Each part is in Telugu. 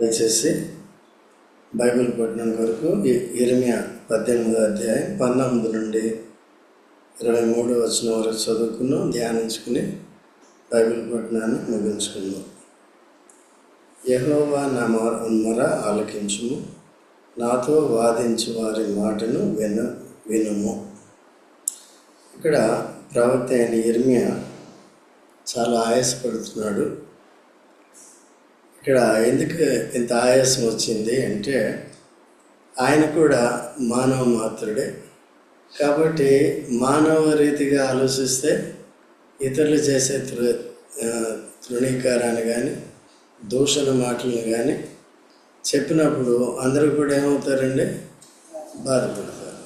దయచేసి బైబిల్ పట్టణం వరకు ఇరిమియా పద్దెనిమిదో అధ్యాయం పంతొమ్మిది నుండి ఇరవై మూడు వచ్చిన వరకు చదువుకున్నాం ధ్యానించుకుని బైబిల్ పట్టణాన్ని ముగించుకున్నాం యహోవా నా మొర ఆలకించుము నాతో వాదించు వారి మాటను విను వినుము. ఇక్కడ ప్రవక్త అయిన ఇర్మియా చాలా ఆయాసపడుతున్నాడు. ఇక్కడ ఎందుకు ఇంత ఆయాసం వచ్చింది అంటే ఆయన కూడా మానవ మాత్రుడే. కాబట్టి మానవ రీతిగా ఆలోచిస్తే ఇతరులు చేసే తృ తృణీకారాన్ని కానీ దూషణ మాటలను కానీ చెప్పినప్పుడు అందరూ కూడా ఏమవుతారండి? బాధపడతారు.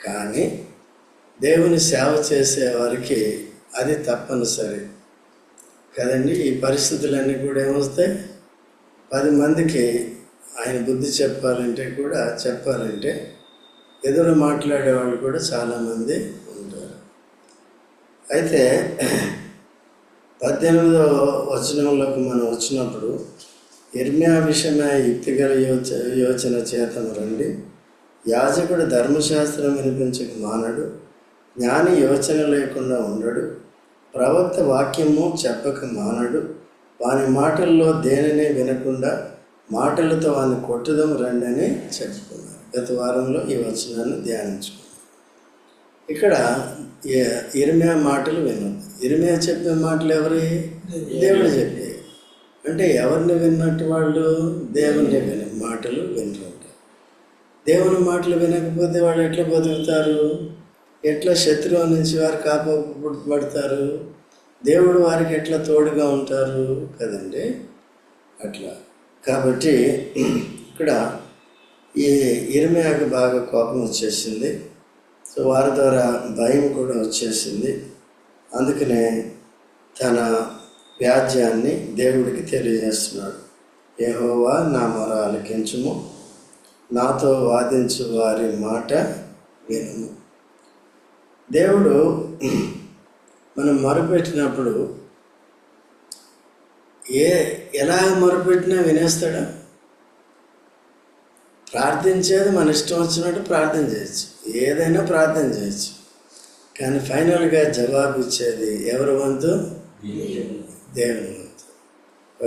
కానీ దేవుని సేవ చేసేవారికి అది తప్పనిసరి. కదండి? ఈ పరిస్థితులన్నీ కూడా ఏమొస్తాయి? పది మందికి ఆయన బుద్ధి చెప్పాలంటే కూడా చెప్పాలంటే ఎదురు మాట్లాడేవాళ్ళు కూడా చాలామంది ఉంటారు. అయితే పద్దెనిమిదో వచనంలోకి మనం వచ్చినప్పుడు ఇర్మ్యా విషయమే యుక్తిగల యోచ యోచన చేతను రండి యాజకుడు ధర్మశాస్త్రం వినిపించక మానడు జ్ఞాని యోచన లేకుండా ఉండడు ప్రవక్త వాక్యము చెప్పక మానడు వాని మాటల్లో దేనిని వినకుండా మాటలతో వాని కొట్టుదం రండి అని చెప్పుకున్నారు. గత వారంలో ఈ వచనాన్ని ధ్యానించుకున్నాం. ఇక్కడ ఇరిమే ఇరిమియా మాటలు విన్నాం. ఇరిమియా చెప్పే మాటలు ఎవరి? దేవుడు చెప్పే అంటే ఎవరిని విన్నట్టు వాళ్ళు దేవుని విన మాటలు వింటుంటారు. దేవుని మాటలు వినకపోతే వాళ్ళు ఎట్లా బతుకుతారు? ఎట్లా శత్రువు నుంచి వారు కాపాడతారు దేవుడు వారికి ఎట్లా తోడుగా ఉంటారు కదండి? అట్లా. కాబట్టి ఇక్కడ ఈ ఇరిమియాకు బాగా కోపం వచ్చేసింది. సో వారి ద్వారా భయం కూడా వచ్చేసింది. అందుకనే తన వ్యాజ్యాన్ని దేవుడికి తెలియజేస్తున్నాడు. ఏహోవా నా మొర ఆలకించుము నాతో వాదించు వారి మాట వినుము. దేవుడు మనం మొరపెట్టినప్పుడు ఏ ఎలా మొరపెట్టినా వినేస్తాడా? ప్రార్థించేది మన ఇష్టం వచ్చినట్టు ప్రార్థన చేయొచ్చు. ఏదైనా ప్రార్థన చేయొచ్చు. కానీ ఫైనల్గా జవాబు ఇచ్చేది ఎవరి వంతు? దేవుని వంతు.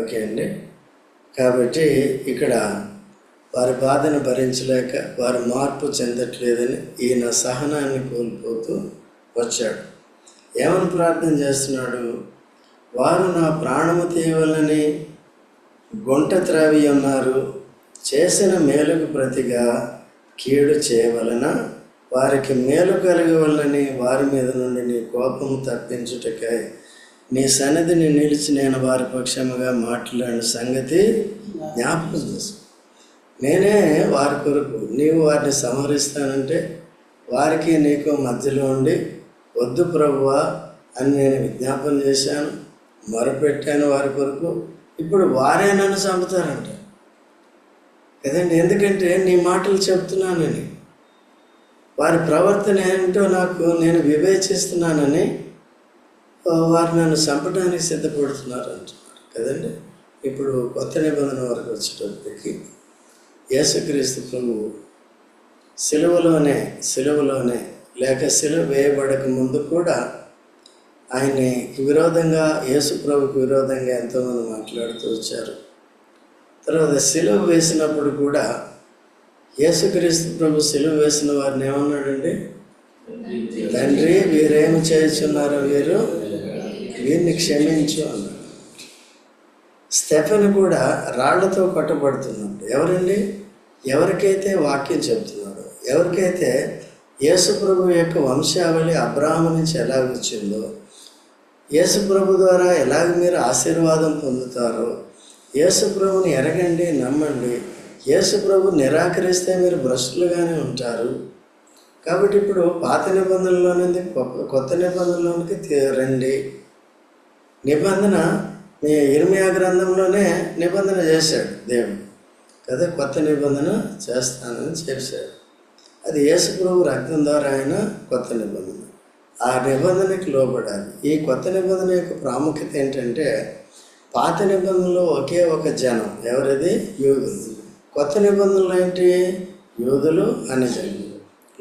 ఓకే అండి? కాబట్టి ఇక్కడ వారి బాధను భరించలేక వారు మార్పు చెందట్లేదని ఈయన సహనాన్ని కోల్పోతూ వచ్చాడు. ఏమని ప్రార్థన చేస్తున్నాడు? వారు నా ప్రాణము తీయవలని గుంట త్రావి ఉన్నారు. చేసిన మేలుకు ప్రతిగా కీడు చేయవలన వారికి మేలు కలగవలనని వారి మీద నుండి నీ కోపము తప్పించుటకై నీ సన్నిధిని నిలిచి నేను వారి పక్షముగా మాట్లాడిన సంగతి జ్ఞాపకం చేసు. నేనే వారి కొరకు నీవు వారిని సంహరిస్తానంటే వారికి నీకు మధ్యలో ఉండి వద్దు ప్రభువా అని నేను విజ్ఞాపన చేశాను మొరపెట్టాను వారి కొరకు. ఇప్పుడు వారే నన్ను చంపుతారంట. కదండి? ఎందుకంటే నీ మాటలు చెప్తున్నానని వారి ప్రవర్తన ఏంటో నాకు నేను వివేచిస్తున్నానని వారు నన్ను చంపడానికి సిద్ధపడుతున్నారు అంటున్నారు కదండి? ఇప్పుడు కొత్త నిబంధన వరకు వచ్చేటప్పటికి యేసుక్రీస్తు ప్రభువు సెలవులోనే సెలవులోనే లేక శిలువ వేయబడక ముందు కూడా ఆయనకి విరోధంగా యేసు ప్రభుకు విరోధంగా ఎంతోమంది మాట్లాడుతూ వచ్చారు. తర్వాత సిలువ వేసినప్పుడు కూడా యేసుక్రీస్తు ప్రభు సిలువ వేసిన వారిని ఏమన్నాడండి? తండ్రి వీరేమి చేయుచున్నారో వీరు? వీరిని క్షమించు అన్నాడు. స్టెఫెన్ కూడా రాళ్ళతో కొట్టబడుతున్నాడు ఎవరండి? ఎవరికైతే వాక్యం చెబుతున్నాడు ఎవరికైతే యేసుప్రభు యొక్క వంశావళి అబ్రాహం నుంచి ఎలా వచ్చిందో యేసుప్రభు ద్వారా ఎలాగ మీరు ఆశీర్వాదం పొందుతారో యేసుప్రభుని ఎరగండి నమ్మండి. యేసుప్రభు నిరాకరిస్తే మీరు భ్రష్టులుగానే ఉంటారు. కాబట్టి ఇప్పుడు పాత నిబంధనలో నుండి కొత్త నిబంధనలోనికి రండి. నిబంధన మీ ఇర్మియా గ్రంథంలోనే నిబంధన చేశాడు దేవుడు. కదా కొత్త నిబంధన చేస్తానని చేశాడు. అది యేసుప్రభు రక్తం ద్వారా ఆయన కొత్త నిబంధన. ఆ నిబంధనకి లోబడాలి. ఈ కొత్త నిబంధన యొక్క ప్రాముఖ్యత ఏంటంటే పాత నిబంధనలో ఒకే ఒక జనం. ఎవరిది? యూదులు. కొత్త నిబంధనలు ఏంటి? యూదులు అని జనులు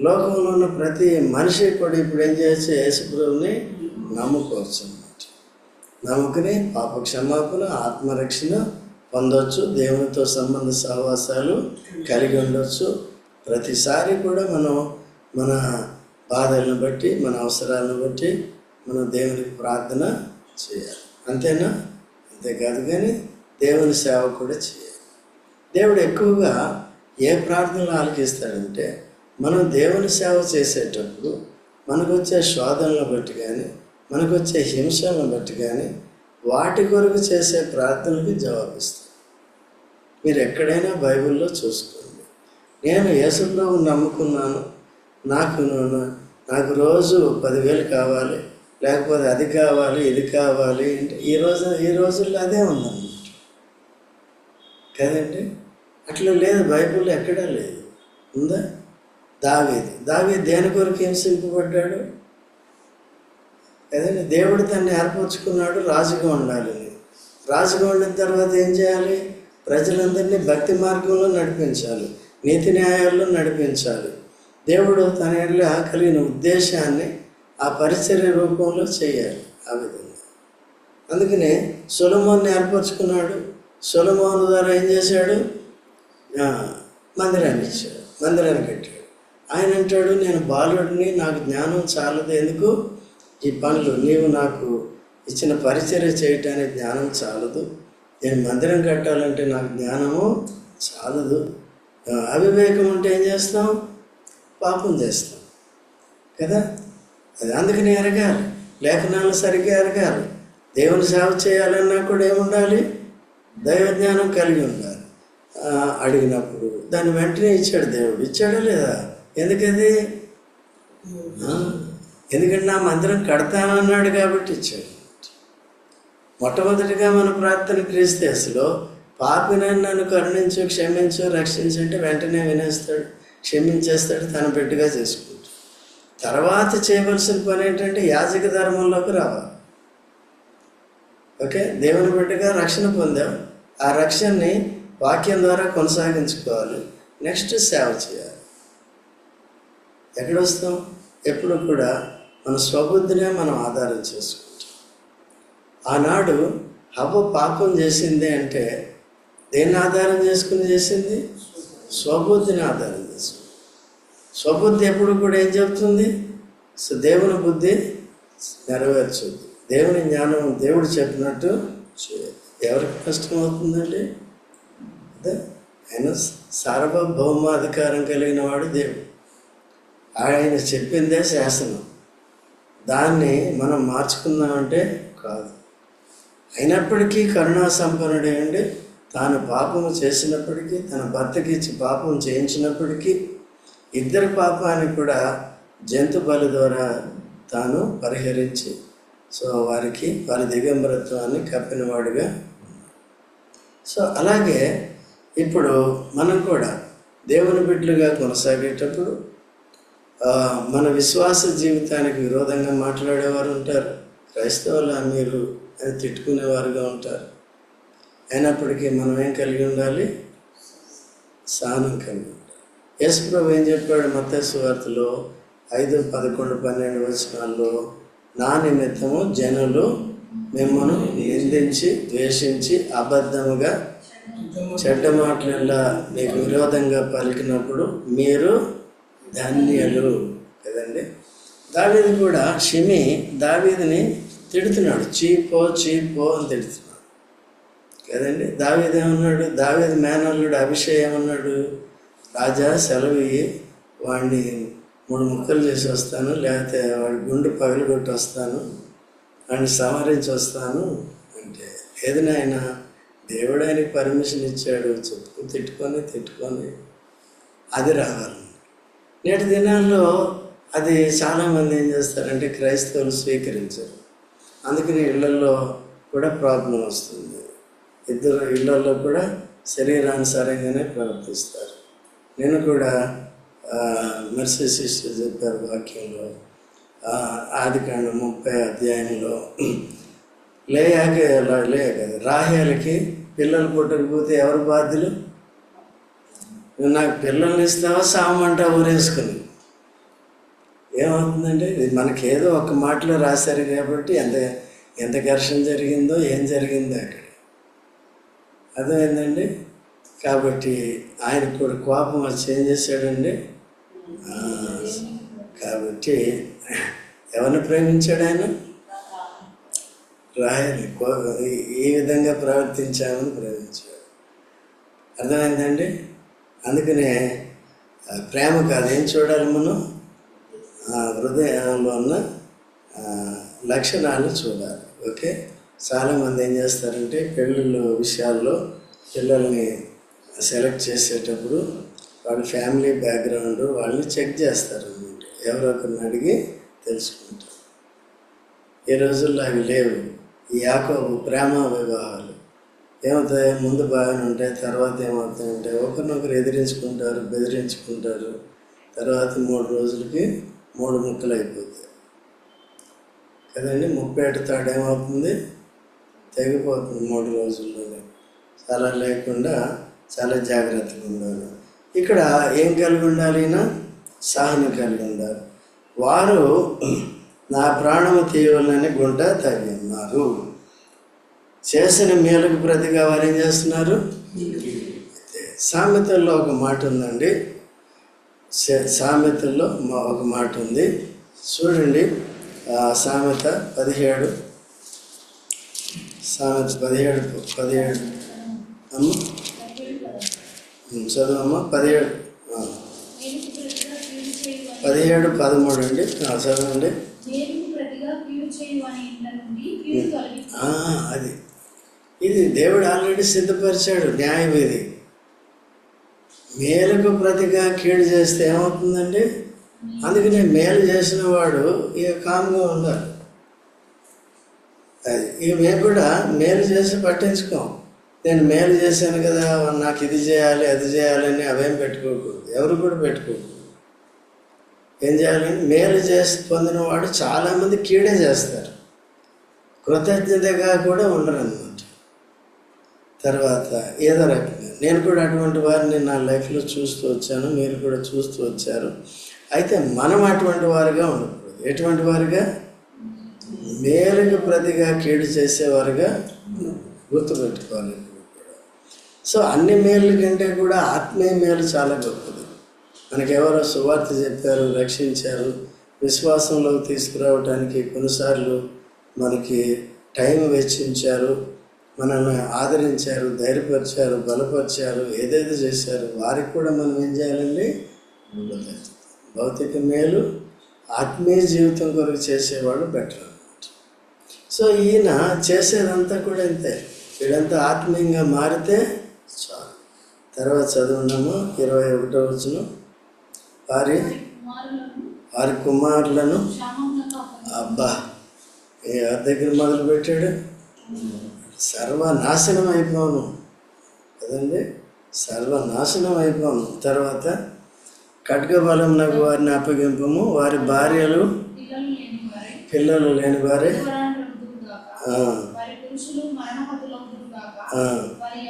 లోకంలో ఉన్న ప్రతి మనిషి కూడా ఇప్పుడు ఏం చేయొచ్చు? యేసుప్రభుని నమ్ముకోవచ్చు అన్నమాట. నమ్ముకుని పాప క్షమాపణ ఆత్మరక్షణ పొందొచ్చు. దేవునితో సంబంధ సహవాసాలు కలిగి ఉండొచ్చు. ప్రతిసారి కూడా మనం మన బాధలను బట్టి మన అవసరాలను బట్టి మనం దేవునికి ప్రార్థన చేయాలి. అంతేనా? అంతేకాదు కానీ దేవుని సేవ కూడా చేయాలి. దేవుడు ఎక్కువగా ఏ ప్రార్థనలు ఆలకిస్తాడంటే మనం దేవుని సేవ చేసేటప్పుడు మనకు వచ్చే శోధనలను బట్టి కానీ మనకు వచ్చే హింసలను బట్టి కానీ వాటి కొరకు చేసే ప్రార్థనలకి జవాబిస్తాం మీరు ఎక్కడైనా బైబిల్లో చూసుకోండి నేను యేసుప్రభుని నమ్ముకున్నాను. నాకు నాకు రోజు పదివేలు కావాలి లేకపోతే అది కావాలి ఇది కావాలి అంటే ఈ రోజు ఈ రోజుల్లో అదే ఉందన్నమాట. కదండి? అట్లా లేదు బైబిల్ ఎక్కడా లేదు. ఉందా? దావేది. దావేది దేని కొరకు హింసింపబడ్డాడు? కదండి? దేవుడు తన్ని ఏర్పరచుకున్నాడు రాజుగా ఉండాలి. రాజుగా ఉండిన తర్వాత ఏం చేయాలి? ప్రజలందరినీ భక్తి మార్గంలో నడిపించాలి. నీతి న్యాయాల్లో నడిపించాలి. దేవుడు తన ఇళ్ళ కలిగిన ఉద్దేశాన్ని ఆ పరిచర్య రూపంలో చేయాలి ఆ విధంగా. అందుకనే సొలమోన్ని ఏర్పరచుకున్నాడు. సొలమోన్ ద్వారా ఏం చేశాడు? మందిరాన్ని ఇచ్చాడు. మందిరాన్ని కట్టాడు. ఆయన అంటాడు నేను బాలుడిని నాకు జ్ఞానం చాలదు. ఎందుకు? ఈ పనులు నీవు నాకు ఇచ్చిన పరిచర్య చేయటానికి జ్ఞానం చాలదు. నేను మందిరం కట్టాలంటే నాకు జ్ఞానము చాలదు. అవివేకం ఉంటే ఏం చేస్తాం పాపం చేస్తాం కదా? అది అందుకని ఎరగాలి లేఖనాలు సరిగ్గా ఎరగాలి దేవుని సేవ చేయాలన్నా కూడా ఏముండాలి? దైవ జ్ఞానం కలిగి ఉండాలి. అడిగినప్పుడు దాన్ని వెంటనే ఇచ్చాడు దేవుడు. ఇచ్చాడా లేదా? ఎందుకది? ఎందుకంటే నా మందిరం కడతానన్నాడు కాబట్టి ఇచ్చాడు. మొట్టమొదటిగా మన ప్రార్థన క్రీస్తేసులో పాపినని నన్ను కరుణించు క్షమించు రక్షించు అంటే వెంటనే వినేస్తాడు. క్షమించేస్తాడు తన బిడ్డగా చేసుకుంటాడు. తర్వాత చేయవలసిన పని ఏంటంటే యాజక ధర్మంలోకి రావాలి. ఓకే? దేవుని బిడ్డగా రక్షణ పొందాం. ఆ రక్షణని వాక్యం ద్వారా కొనసాగించుకోవాలి. నెక్స్ట్ సేవ చేయాలి. ఎక్కడ వస్తాం ఎప్పుడు కూడా మన స్వబుద్ధినే మనం ఆధారం చేసుకుంటాం. ఆనాడు హవ్వ పాపం చేసింది అంటే దేన్ని ఆధారం చేసుకుని చేసింది? స్వబుద్ధిని ఆధారం చేసుకుని. స్వబుద్ధి ఎప్పుడు కూడా ఏం చెప్తుంది? సో దేవుని బుద్ధి నెరవేర్చుద్ది. దేవుని జ్ఞానం దేవుడు చెప్పినట్టు చేయాలి. ఎవరికి కష్టం అవుతుందండి అదే ఆయన సార్వభౌమాధికారం కలిగిన వాడు దేవుడు. ఆయన చెప్పిందే శాసనం. దాన్ని మనం మార్చుకుందామంటే కాదు. అయినప్పటికీ కరుణా సంపన్నుడేయండి. తాను పాపము చేసినప్పటికీ తన భర్తకి ఇచ్చి పాపం చేయించినప్పటికీ ఇద్దరి పాపాన్ని కూడా జంతు బలి ద్వారా తాను పరిహరించి సో వారికి వారి దిగంబరత్వాన్ని కప్పినవాడుగా సో అలాగే ఇప్పుడు మనం కూడా దేవుని బిడ్డలుగా కొనసాగేటప్పుడు మన విశ్వాస జీవితానికి విరోధంగా మాట్లాడేవారు ఉంటారు. క్రైస్తవుల మీరు అని తిట్టుకునేవారుగా ఉంటారు. అయినప్పటికీ మనం ఏం కలిగి ఉండాలి? సహనం కలిగి ఉండాలి. యేసు ప్రభు ఏం చెప్పాడు? మత్తయి వార్తలో ఐదు పదకొండు పన్నెండు వచనాల్లో నా నిమిత్తము జనులు మిమ్మల్ని నిందించి ద్వేషించి అబద్ధముగా చెడ్డ మాటలల్లా మీకు విరోధంగా పలికినప్పుడు మీరు ధన్యలు. కదండి? దావీది కూడా షిమి దావీదిని తిడుతున్నాడు. చీపో చీపో అని తిడుతున్నాడు. కదండి? దావీది ఏమన్నాడు? దావీది మేనల్లుడు అభిషేక్ ఏమన్నాడు? రాజా సెలవు ఇయ్యి వాడిని మూడు ముక్కలు చేసి వస్తాను లేకపోతే వాడి గుండు పగలగొట్టి వస్తాను వాడిని సంహరించి వస్తాను అంటే ఏది నాయన? దేవుడు ఆయనకి పర్మిషన్ ఇచ్చాడు చెప్పు తిట్టుకొని తిట్టుకొని అది రావాలి. నేటి దినాల్లో అది చాలామంది ఏం చేస్తారంటే క్రైస్తవులు స్వీకరించరు. అందుకని ఇళ్ళలో కూడా ప్రాబ్లం వస్తుంది. ఇద్దరు ఇళ్ళలో కూడా శరీరానుసారంగానే ప్రవర్తిస్తారు. నేను కూడా మెర్సీ సిస్టర్ చెప్పారు వాక్యంలో ఆదికాండ ఆదికాండం ముప్పై అధ్యాయంలో లేయాక లేయ కదా రాహేలకి పిల్లలు పుట్టకపోతే ఎవరు బాధ్యులు? నువ్వు నాకు పిల్లల్ని ఇస్తావా సామంట ఊరేసుకుని? ఏమవుతుందంటే ఇది మనకేదో ఒక మాటలో రాశారు కాబట్టి ఎంత ఎంత ఘర్షణ జరిగిందో ఏం జరిగిందో అక్కడ. అర్థమైందండి కాబట్టి ఆయనకు కూడా కోపం వచ్చి ఏం చేశాడండి కాబట్టి ఎవరిని ప్రేమించాడు ఆయన? రాయని కో- ఈ- విధంగా ప్రవర్తించామని ప్రేమించాడు. అర్థమైందండి? అందుకనే ప్రేమ కాదు. ఏం చూడాలి మనం? ఆ, హృదయంలో ఉన్న లక్షణాలు చూడాలి. ఓకే? చాలామంది ఏం చేస్తారంటే పెళ్ళిళ్ళ విషయాల్లో పిల్లల్ని సెలెక్ట్ చేసేటప్పుడు వాళ్ళ ఫ్యామిలీ బ్యాక్గ్రౌండ్ వాళ్ళని చెక్ చేస్తారు అనమాట ఎవరో ఒకరిని అడిగి తెలుసుకుంటారు. ఈ రోజుల్లో అవి లేవు. ఈ యాకోబు ప్రేమ వివాహాలు ఏమవుతాయి? ముందు బాగానే ఉంటాయి తర్వాత ఏమవుతాయంటే ఒకరినొకరు ఎదిరించుకుంటారు బెదిరించుకుంటారు. తర్వాత మూడు రోజులకి మూడు ముక్కలు అయిపోతాయి కదండి ముప్పేట తాడు ఏమవుతుంది? తెగిపోతుంది మూడు రోజుల్లోనే. చాలా లేకుండా చాలా జాగ్రత్తగా ఉండాలి. ఇక్కడ ఏం కలిగి ఉండాలి సహనం కలిగి ఉండాలి. వారు నా ప్రాణము తీయవలని గుంట తగి ఉన్నారు చేసిన మేలుకు ప్రతిగా వారు ఏం చేస్తున్నారు? సామెతల్లో ఒక మాట ఉందండి. సే- సామెతల్లో మా- ఒక మాట ఉంది. చూడండి ఆ సామెత పదిహేడు సామెత పదిహేడు పదిహేడు. అమ్మ? ఉమ్, పదిహేడు. పదిహేడు పదమూడు అండి. ఆ, చదవండి. అది. ఇది దేవుడు ఆల్రెడీ సిద్ధపరిచాడు న్యాయం ఇది. మేలుకు ప్రతిగా కీడు చేస్తే ఏమవుతుందండి? అందుకనే మేలు చేసిన వాడు ఇక కామ్గా ఉండాలి. అది. ఇక మేము కూడా మేలు చేసి పట్టించుకోం. నేను మేలు చేశాను కదా నాకు ఇది చేయాలి అది చేయాలని అవేం పెట్టుకోకూడదు ఎవరు కూడా పెట్టుకోకూడదు ఏం చేయాలని మేలు చేసి పొందిన వాడు చాలామంది కీడే చేస్తారు. కృతజ్ఞతగా కూడా ఉండరు అన్నమాట తర్వాత ఏదో రకంగా. నేను కూడా అటువంటి వారిని నా లైఫ్లో చూస్తూ వచ్చాను మీరు కూడా చూస్తూ వచ్చారు. అయితే మనం అటువంటి వారుగా ఉండకూడదు. ఎటువంటి వారుగా? మేలుకు ప్రతిగా కీడు చేసేవారుగా గుర్తుపెట్టుకోవాలి. సో అన్ని మేళ్ళ కంటే కూడా ఆత్మీయ మేలు చాలా గొప్పది. మనకెవరో సువార్త చెప్పారు రక్షించారు విశ్వాసంలోకి తీసుకురావడానికి కొన్నిసార్లు మనకి టైం వెచ్చించారు మనల్ని ఆదరించారు ధైర్యపరిచారు బలపరిచారు ఏదేదో చేశారు వారికి కూడా మనం ఏం చేయాలండి? భౌతిక మేలు ఆత్మీయ జీవితం కొరకు చేసేవాళ్ళు బెటర్. అన్నమాట సో ఈయన చేసేదంతా కూడా ఇంతే. వీడంతా ఆత్మీయంగా మారితే చాలు. తర్వాత చదువున్నాము ఇరవై ఒకటో వచ్చిన వారి వారి కుమారులను. అబ్బా ఏ ఎవరి దగ్గర మొదలు పెట్టాడు సర్వనాశనం అయిపోను. కదండి? సర్వనాశనం అయిపోను. తర్వాత ఖడ్గబలం నాకు వారిని అప్పగింపము వారి భార్యలు పిల్లలు లేని వారై. వారే పురుషులు వారి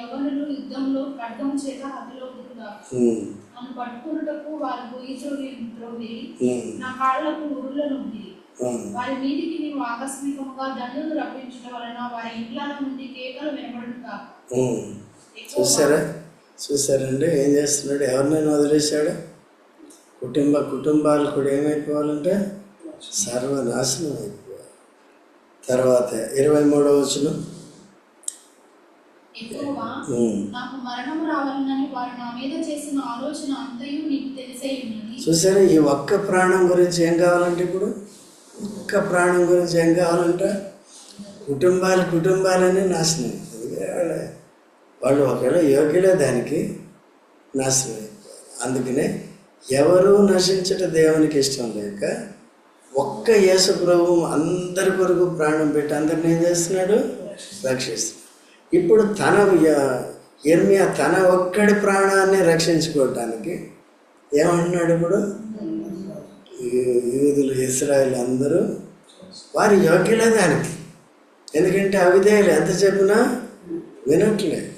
యుద్ధంలో ఖడ్గం చేత హతులవుదురుగాక ఉమ్, నన్ను పట్టుకున్నటకు వారు గొయ్యి త్రోగి ఉమ్, నా కాళ్ళకు ఉరుల నొంది ఉమ్. వారి మీదికి నీవు ఆకస్మికముగా దండును రప్పించడం వలన వారి ఇంట్ల నుండి కేకలు వినబడుగా ఉమ్. చూసారా చూసారండి ఏం చేస్తున్నాడు? ఎవరినైనా వదిలేశాడు? కుటుంబ కుటుంబాలు కూడా ఏమైపోవాలంటే సర్వనాశనం అయిపోవాలి తర్వాత ఇరవై మూడవ వచనం చూసారా ఈ ఒక్క ప్రాణం గురించి ఏం కావాలంటే ఇప్పుడు? ఒక్క ప్రాణం గురించి ఏం కావాలంటే? కుటుంబాలు కుటుంబాలన్నీ నాశనం. వాళ్ళ- ఒకవేళ యోగ్యులే దానికి నాశనం అందుకనే ఎవరు నశించట దేవునికి ఇష్టం లేక ఒక్క యేసు ప్రభు అందరి కొరకు ప్రాణం పెట్టి అందరిని ఏం చేస్తున్నాడు? రక్షిస్తున్నాడు. ఇప్పుడు తన ఎర్మియా తన ఒక్కడి ప్రాణాన్ని రక్షించుకోవటానికి ఏమంటున్నాడు ఇప్పుడు? యూదులు ఇస్రాయల్ అందరూ వారి యోగ్యులే దానికి. ఎందుకంటే అవిధేయులు ఎంత చెప్పినా వినట్లే.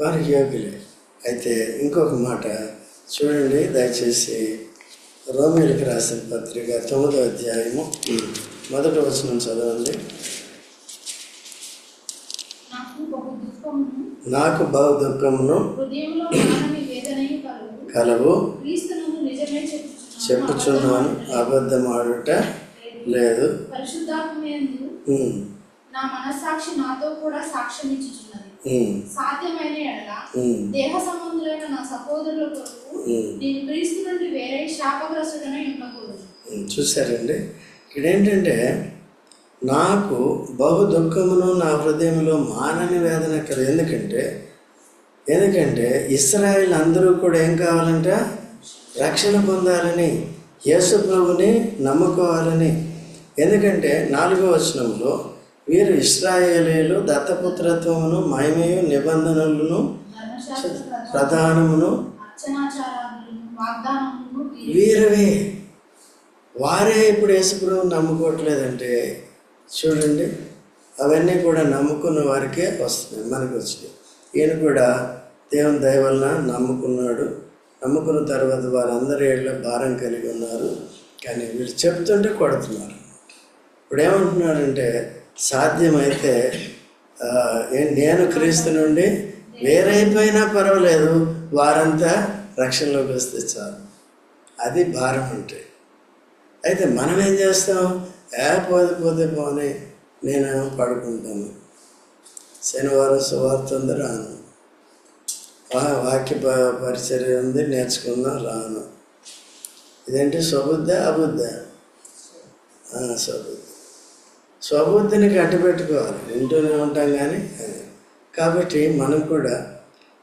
వారి యోగ్యులే. అయితే ఇంకొక మాట చూడండి దయచేసి రోమిలికి రాసిన పత్రిక తొమ్మిదో అధ్యాయము. మొదటి వచనం చదవండి. నాకు బహు దుఃఖమును కలవు. చెప్పుచున్నాను. చెప్పుచున్నాను. అబద్ధం ఆడుట లేదు. నా మనస్సాక్షి నాతో కూడా సాక్ష్యం ఇచ్చుచున్నది సాధ్యమైన ఎడల ఉమ్, దేహ సంబంధులైన నా సహోదరుల కొరకు ఉమ్. నేను క్రీస్తు నుండి వేరే శాపగ్రస్తుడనై ఉండకూడదు. ఉమ్, చూసారండి ఇక్కడ ఏంటంటే నాకు బహు దుఃఖమును నా హృదయంలో మానని వేదన కదా ఎందుకంటే ఎందుకంటే ఇస్రాయేల్ అందరూ కూడా ఏం కావాలంట? రక్షణ పొందాలని యేసు ప్రభుని నమ్ముకోవాలని. ఎందుకంటే నాలుగో వచనంలో వీరు ఇస్రాయేలీలు దత్తపుత్రత్వమును మహిమయు నిబంధనలను ప్రధానమును వీరవే. వారే ఇప్పుడు యేసుప్రభు నమ్ముకోవట్లేదంటే చూడండి అవన్నీ కూడా నమ్ముకున్న వారికే వస్తున్నాయి మనకు వచ్చినాయి ఈయన కూడా దేవుని దయ వలన నమ్ముకున్నాడు. నమ్ముకున్న తర్వాత వారందరి ఏళ్ళ భారం కలిగి ఉన్నారు. కానీ వీళ్ళు చెప్తుంటే కొడుతున్నారు. ఇప్పుడు ఏమంటున్నాడంటే సాధ్యమైతే నేను క్రీస్తు నుండి వేరైపోయినా పర్వాలేదు. వారంతా రక్షణలోకి వస్తే చాలు. అది భారం అంటే. అయితే మనం ఏం చేస్తాం? ఏ పోతే పోతే పోనీ నేను పడుకుంటాను. శనివారం సువార్త ఉంది రాను. వాక్య పరిచర్య ఉంది నేర్చుకుందాం రాను. ఇదేంటి? స్వబుద్ధ అబుద్ధ? ఆ, స్వబుద్ధిని కట్టిపెట్టుకోవాలి. వింటూనే ఉంటాం కానీ కాబట్టి మనం కూడా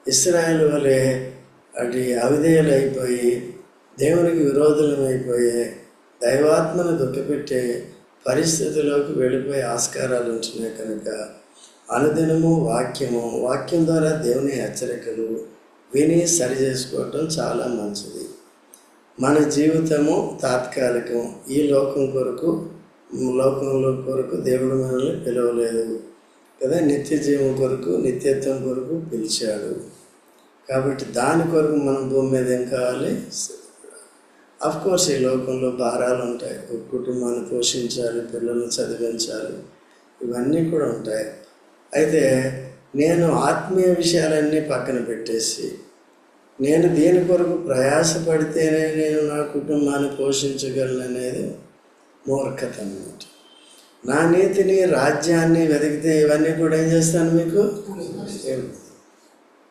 ఇస్రాయల్ వలె అటు అవిధేయులు అయిపోయి దేవునికి విరోధులమైపోయే దైవాత్మను దుఃఖపెట్టే పరిస్థితిలోకి వెళ్ళిపోయే ఆస్కారాలు ఉంటున్నాయి కనుక అనుదినము వాక్యము వాక్యం ద్వారా దేవుని హెచ్చరికలు విని సరి చేసుకోవటం చాలా మంచిది. మన జీవితము తాత్కాలికం ఈ లోకం కొరకు లోకంలో కొరకు దేవుడు మనల్ని పిలవలేదు కదా? నిత్య జీవం కొరకు నిత్యత్వం కొరకు పిలిచాడు. కాబట్టి దాని కొరకు మనం భూమి మీద ఏం కావాలి? అఫ్ కోర్స్ ఈ లోకంలో భారాలు ఉంటాయి. ఒక కుటుంబాన్ని పోషించాలి పిల్లల్ని చదివించాలి ఇవన్నీ కూడా ఉంటాయి. అయితే నేను ఆత్మీయ విషయాలన్నీ పక్కన పెట్టేసి నేను దీని కొరకు ప్రయాసపడితేనే నేను నా కుటుంబాన్ని పోషించగలను అనేది మూర్ఖత అన్నమాట నా నీతిని రాజ్యాన్ని వెతికితే ఇవన్నీ కూడా ఏం చేస్తాను మీకు?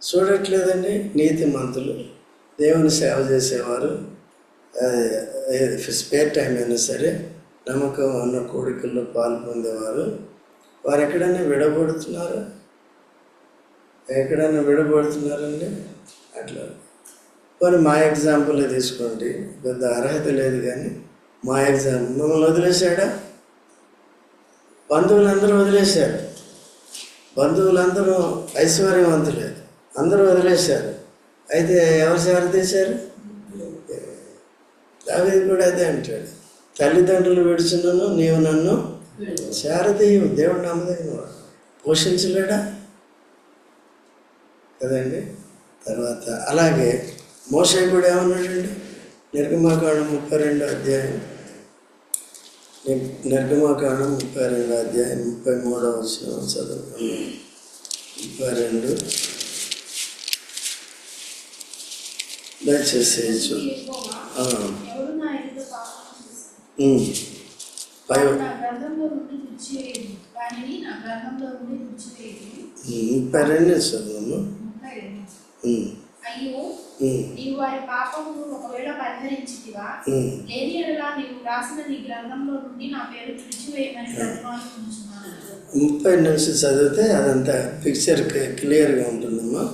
చూడట్లేదండి నీతి మంతులు. దేవుని సేవ చేసేవారు. స్పేర్ టైం అయినా సరే నమ్మకం ఉన్న కోడికల్లో పాల్పొందేవారు వారు ఎక్కడైనా విడబడుతున్నారు ఎక్కడైనా విడబడుతున్నారండి అట్లా. మరి మా ఎగ్జాంపుల్ తీసుకోండి పెద్ద అర్హత లేదు కానీ మా ఎగ్జామ్ మమ్మల్ని వదిలేశాడా? బంధువులందరూ వదిలేశారు. బంధువులందరూ ఐశ్వర్యవంతులే. అందరూ వదిలేశారు. అయితే ఎవరు సేవ తీశారు? దావేది కూడా అదే అంటాడు. తల్లిదండ్రులు విడిచినను నీవు నన్ను శారదీయు దేవుడు నమ్మదగిన పోషించలేడా? కదండి. తర్వాత అలాగే మోసే కూడా ఏమన్నాడండి? నిర్గమాకాండం ముప్పై రెండో అధ్యాయం. నిర్గమాకాండం ముప్పై రెండో అధ్యాయం ముప్పై మూడో వచ్చిన చదువు ముప్పై రెండు. దయచేసి ముప్పై రెండు చదువు అయ్యో ఉమ్, నీవు వారి పాపమును ఒకవేళ పరిహరించితివా? ఉమ్. లేని ఎడలా నీవు రాసిన నీ గ్రంథంలో నుండి నా పేరు తుడిచివేయమని ముప్పై నుంచి చదివితే అదంతా పిక్చర్ క్లియర్గా ఉంటుందమ్మా.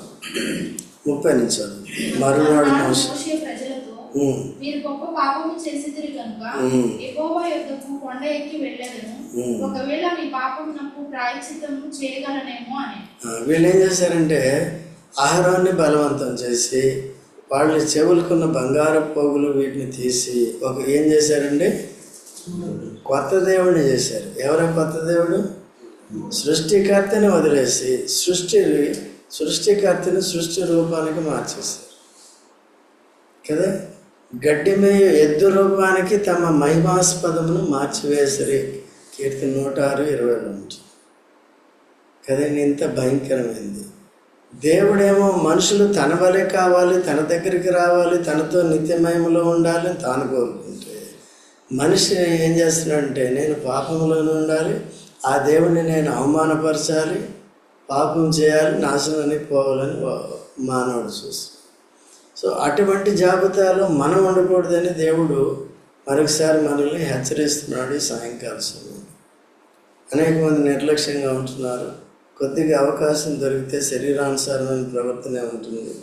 ముప్పై చదువు మరునాడు మోస మోషే ప్రజలతో ఉమ్, మీరు గొప్ప పాపము చేసిదిరి కనుక ఉమ్. యెహోవా యొద్దకు కొండ ఎక్కి వెళ్ళదను. ఒకవేళ మీ పాపమునకు ప్రాయచిత్తము చేయగలనేమో అని. వీళ్ళు ఏం చేశారంటే ఆహారాన్ని బలవంతం చేసి వాళ్ళు చెవులకున్న బంగారు పోగులు వీటిని తీసి ఒక ఏం చేశారండి? కొత్త దేవుడిని చేశారు. ఎవరా కొత్త దేవుడు? సృష్టికర్తని వదిలేసి సృష్టి సృష్టికర్తని సృష్టి రూపానికి మార్చేశారు. కదా? గడ్డి ఎద్దు రూపానికి తమ మహిమాస్పదమును మార్చివేసరి. కీర్తి నూట ఆరు ఇరవై నుంచి కదండి ఇంత భయంకరమైంది. దేవుడేమో మనుషులు తన వలె కావాలి తన దగ్గరికి రావాలి తనతో నిత్యమయంలో ఉండాలి అని తాను కోరుకుంటే. మనిషి ఏం చేస్తున్నాడంటే నేను పాపంలోనే ఉండాలి ఆ దేవుడిని నేను అవమానపరచాలి పాపం చేయాలి నాశనానికి పోవాలని మానవుడు చూస్తాడు సో అటువంటి జాబితాలో మనం ఉండకూడదని దేవుడు మరొకసారి మనల్ని హెచ్చరిస్తున్నాడు ఈ సాయంకాల సమయం అనేక మంది నిర్లక్ష్యంగా ఉంటున్నారు. కొద్దిగా అవకాశం దొరికితే శరీరానుసారమైన ప్రవర్తనే ఉంటుంది.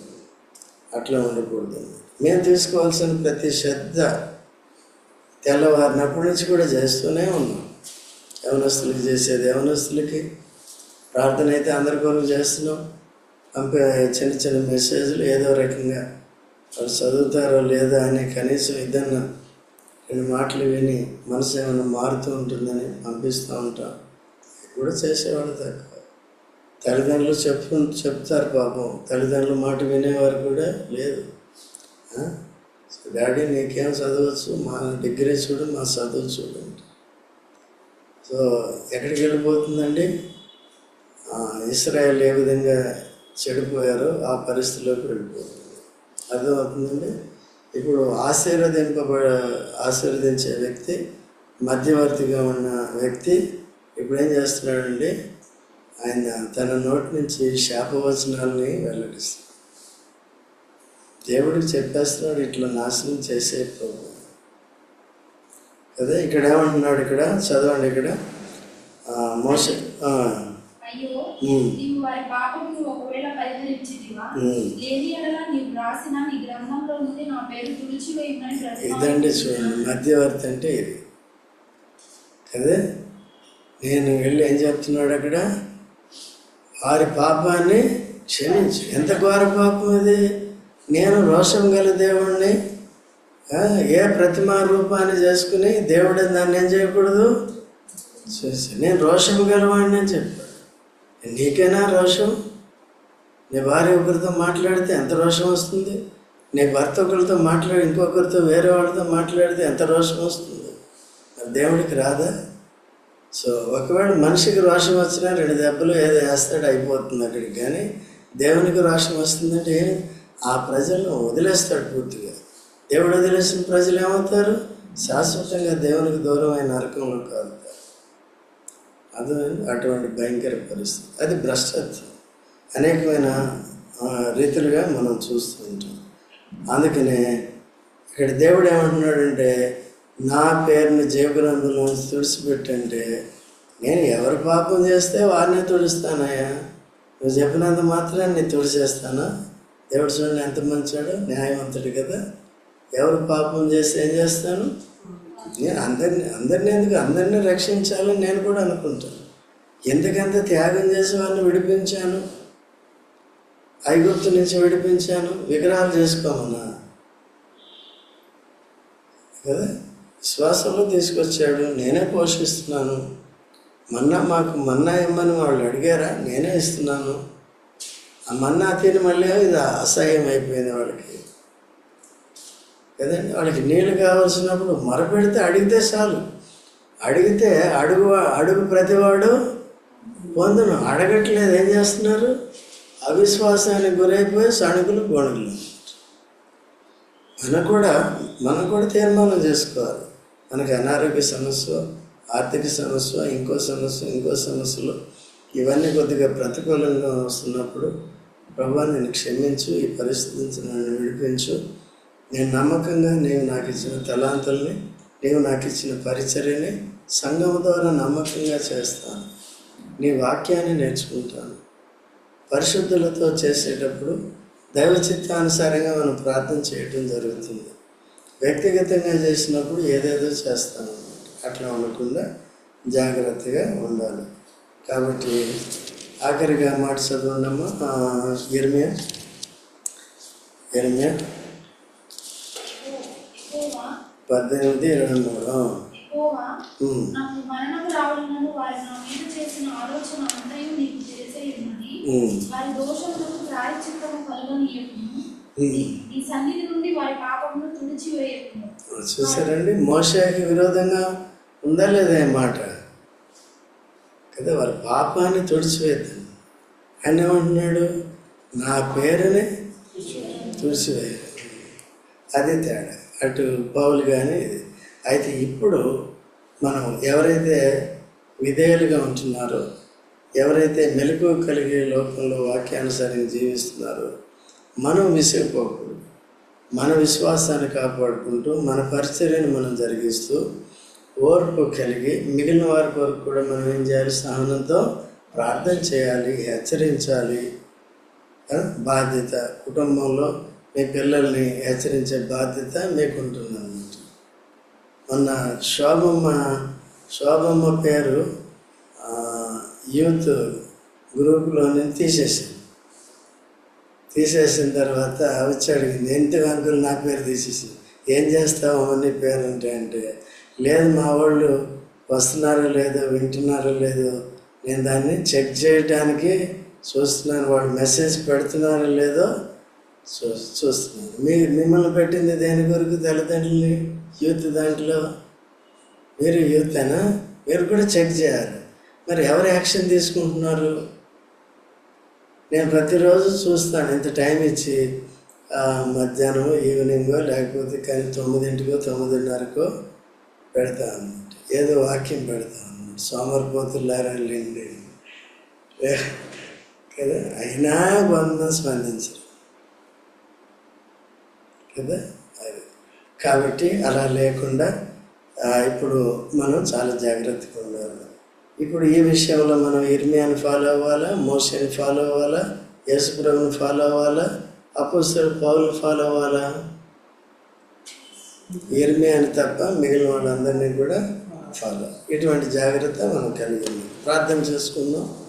అట్లా ఉండకూడదు. మేము తీసుకోవాల్సిన ప్రతి శ్రద్ధ తెల్లవారినప్పటి నుంచి కూడా చేస్తూనే ఉన్నాం. యవనస్తులకి చేసేది యవనస్తులకి. ప్రార్థన అయితే అందరి కొరకు చేస్తున్నాం. పంపే చిన్న చిన్న మెసేజ్లు ఏదో రకంగా వాళ్ళు చదువుతారో లేదో అని కనీసం ఇదన్నా రెండు మాటలు విని మనసు ఏమైనా మారుతూ ఉంటుందని పంపిస్తూ ఉంటాం. కూడా చేసేవాళ్ళు తక్కువ. తల్లిదండ్రులు చెప్పు చెప్తారు పాపం. తల్లిదండ్రుల మాట వినేవారు కూడా లేదు. డాడీ నీకేం చదవచ్చు? మా డిగ్రీ చూడు మా చదువు చూడు సో ఎక్కడికి వెళ్ళిపోతుందండి? ఇస్రాయల్ ఏ విధంగా చెడిపోయారో ఆ పరిస్థితిలోకి వెళ్ళిపోతుంది. అర్థమవుతుందండి? ఇప్పుడు ఆశీర్వదింపబ ఆశీర్వదించే వ్యక్తి మధ్యవర్తిగా ఉన్న వ్యక్తి ఇప్పుడు ఏం చేస్తున్నాడండి? ఆయన తన నోటి నుంచి శాపవచనాల్ని వెల్లడిస్తాడు. దేవుడికి చెప్పేస్తున్నాడు ఇట్లా నాశనం చేసే ప్రభు. అదే ఇక్కడ? ఏమంటున్నాడు ఇక్కడ. చదవండి ఇక్కడ మోస ఇదండి చూడండి మధ్యవర్తి అంటే ఇది. కదా నేను వెళ్ళి ఏం చెప్తున్నాడు అక్కడ? వారి పాపాన్ని క్షమించు. ఎంత ఘోర పాపం ఇది నేను రోషం గల దేవుణ్ణి ఏ ప్రతిమా రూపాన్ని చేసుకుని దేవుడు దాన్ని ఏం చేయకూడదు? చూసి నేను రోషం గలవాడిని అని చెప్పాను నీకేనా రోషం? నీ భార్య ఒకరితో మాట్లాడితే ఎంత రోషం వస్తుంది? నీ భర్త ఒకరితో మాట్లాడి ఇంకొకరితో వేరే వాళ్ళతో మాట్లాడితే ఎంత రోషం వస్తుంది? మరి దేవుడికి రాదా? సో ఒకవేళ మనిషికి రోషం వచ్చినా రెండు దెబ్బలు ఏదో వేస్తాడు అయిపోతుంది అక్కడికి. కానీ దేవునికి రోషం వస్తుందంటే ఆ ప్రజలను వదిలేస్తాడు పూర్తిగా. దేవుడు వదిలేసిన ప్రజలు ఏమవుతారు? శాశ్వతంగా దేవునికి దూరమైన నరకంలో కాలుతారు. అది అటువంటి భయంకర పరిస్థితి. అది భ్రష్టత్వం. అనేకమైన రీతులుగా రీతిలుగా మనం చూస్తూ ఉంటాం. అందుకనే ఇక్కడ దేవుడు ఏమంటున్నాడంటే నా పేరుని జేబులందులో తుడిచిపెట్టంటే నేను ఎవరు పాపం చేస్తే వారిని తుడుస్తానయ్యా? నువ్వు చెప్పినంత మాత్రం నేను తుడిచేస్తానా? దేవుడు చూడండి ఎంత మంచాడు న్యాయవంతుడు కదా. ఎవరు పాపం చేస్తే ఏం చేస్తాను? నేను అందరిని అందరిని ఎందుకు అందరినీ రక్షించాలని నేను కూడా అనుకుంటాను. ఎందుకంత త్యాగం చేసి వాళ్ళని విడిపించాను? ఐగుప్తు నుంచి విడిపించాను? విగ్రహాలు చేసుకోమన్నా కదా? శ్వాసలో తీసుకొచ్చాడు నేనే పోషిస్తున్నాను. మన్నా మాకు మన్నా ఇమ్మని వాళ్ళు అడిగారా నేనే ఇస్తున్నాను. ఆ మన్నా తిని మళ్ళీ ఇది అసహ్యం అయిపోయింది వాళ్ళకి. కదండి వాళ్ళకి నీళ్ళు కావాల్సినప్పుడు మొరపెడితే అడిగితే చాలు. అడిగితే అడుగు అడుగు ప్రతివాడు పొందును. అడగట్లేదు ఏం చేస్తున్నారు? అవిశ్వాసానికి గురైపోయి సణుకులు గొణుగులు మనం కూడా మనం కూడా తీర్మానం చేసుకోవాలి. మనకి అనారోగ్య సమస్య ఆర్థిక సమస్య ఇంకో సమస్య ఇంకో సమస్యలు ఇవన్నీ కొద్దిగా ప్రతికూలంగా వస్తున్నప్పుడు ప్రభా నేను క్షమించు ఈ పరిస్థితి నుంచి నన్ను విడిపించు. నేను నమ్మకంగా నీవు నాకు ఇచ్చిన తలాంతుల్ని నీవు నాకు ఇచ్చిన పరిచర్యని సంఘం ద్వారా నమ్మకంగా చేస్తాను నీ వాక్యాన్ని నేర్చుకుంటాను. పరిశుద్ధులతో చేసేటప్పుడు దైవ చిత్తానుసారంగా మనం ప్రార్థన చేయటం జరుగుతుంది. వ్యక్తిగతంగా చేసినప్పుడు ఏదేదో చేస్తాను అట్లా ఉండకుండా జాగ్రత్తగా ఉండాలి. కాబట్టి ఆఖరిగా మాట చదవండమ్మా. ఇర్మియా యెహోవా పద్దెనిమిది ఇరవై మూడు. వారి దోషములకు ప్రాయచిత్తము కలుగనీయకును చూసారండి మోషకి విరోధంగా ఉందా లేదా మాట? కదా వారి పాపాన్ని తుడిచివేద్దాం. ఆయన ఏమంటున్నాడు? నా పేరుని తుడిచివేయ అది తేడా. అటు పౌలు కానీ అయితే ఇప్పుడు మనం ఎవరైతే విధేయులుగా ఉంటున్నారో ఎవరైతే మెలకు కలిగే లోకంలో వాక్యానుసారంగా జీవిస్తున్నారో మనం విసిగిపోకూడదు మన విశ్వాసాన్ని కాపాడుకుంటూ మన పరిచర్యను మనం జరిగిస్తూ ఓర్పు కలిగి మిగిలిన వారి కొరకు కూడా మనం ఏం చేయాలి? సహనంతో ప్రార్థన చేయాలి హెచ్చరించాలి. బాధ్యత. కుటుంబంలో మీ పిల్లల్ని హెచ్చరించే బాధ్యత మీకు ఉంటుందన్నమాట మొన్న శోభమ్మ శోభమ్మ పేరు యూత్ గ్రూప్లోనే తీసేసింది. తీసేసిన తర్వాత వచ్చి అడిగింది ఎందుకు అంకుల్ నా పేరు తీసేసింది ఏం చేస్తావు? అని పేరు అంటే అంటే లేదు మా వాళ్ళు వస్తున్నారో లేదో వింటున్నారో లేదో నేను దాన్ని చెక్ చేయడానికి చూస్తున్నాను. వాళ్ళు మెసేజ్ పెడుతున్నారో లేదో చూ చూస్తున్నాను. మీ మిమ్మల్ని పెట్టింది దేని కొరకు? తల్లిదండ్రులు యూత్ దాంట్లో? మీరు యూతేనా మీరు కూడా చెక్ చేయాలి. మరి ఎవరు యాక్షన్ తీసుకుంటున్నారు? నేను ప్రతిరోజు చూస్తాను. ఇంత టైం ఇచ్చి మధ్యాహ్నం ఈవినింగో లేకపోతే కానీ తొమ్మిదింటికో తొమ్మిదిన్నరకో పెడతా అన్నమాట. ఏదో వాక్యం పెడతా అన్నమాట. సోమరిపోతులారా వెళ్ళండి కదా? అయినా బంధం స్పందించరు. కదా? అది. కాబట్టి అలా లేకుండా ఇప్పుడు మనం చాలా జాగ్రత్తగా ఉండాలి. ఇప్పుడు ఈ విషయంలో మనం ఇర్మియాని ఫాలో అవ్వాలా? మోసని ఫాలో అవ్వాలా? యేసుప్రభుని ఫాలో అవ్వాలా? అపోసర్ పౌలు ఫాలో అవ్వాలా? ఇర్మియాని తప్ప మిగిలిన వాళ్ళందరినీ కూడా ఫాలో. ఇటువంటి జాగ్రత్త మనం కలిగి ఉన్నాం ప్రార్థన చేసుకుందాం.